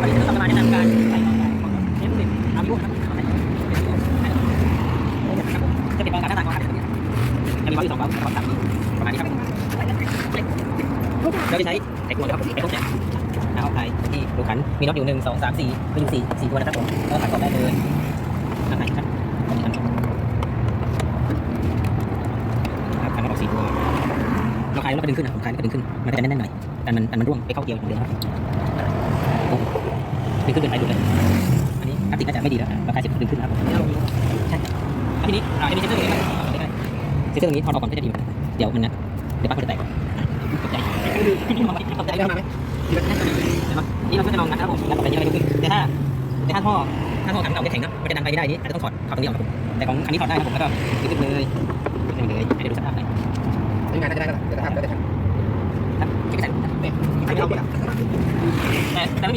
เราจะมาแนะนำการใส่กองของเชฟสิอาวิโอครับจะเป็นกองการหน้าตากองการจะมีวาล์วอยู่สองวาล์วประมาณสามประมาณนี้ครับเราจะใช้ไอ้ขวดครับไอ้พวกเนี่ยเอาไปที่ดูขันมีน็อตอยู่หนึ่งสองสามสี่มีอยู่สี่สี่ตัวนะครับผมก็ขันออได้เลยขันไหนครับขันขันครับขันออกสี่ตัวเราคลายแล้วก็ดึงขึ้นนะผมคลายแล้วก็ดึงขึ้นมันก็จะแน่นๆหน่อยแต่มันมันร่วงไปเข้าเกียร์อย่างเดียวครับ ขึ้นเดินไปดูเลย อันนี้พลาสติกน่าจะไม่ดีแล้วราคาสร็จดึงขึ้นนะครับผมใช่ทีนี้อ่าจะมีเซ็นเซอร์ตรงนี้ครับเอาได้เซ็นเซอร์ตรงนี้ถอดออกก่อนก็จะดีเดี๋ยวมันนะเดี๋ยวปลั๊กมันจะแตกก่อนตกใจที่นี่มันตกใจได้แล้วเข้ามาไหมนี่เราก็จะลองนะครับผมงัดต่อไปยังไงดูแต่ถ้าแต่ถ้าท่อถ้าท่อถังเก่าจะแข็งนะมันจะดันไปไม่ได้นี่อาจจะต้องถอดถอดตรงนี้ออกครับผมแต่ของอันนี้ถอดได้ครับผมแล้วก็ดึงขึ้นเลยขึ้นเลยให้ดูสภาพหน่อยใช้งานได้ได้แล้วเดี๋ยวทำแล้วจะทำครับที่ใส่ไม่เอาไปละแต่แต่ไม่มี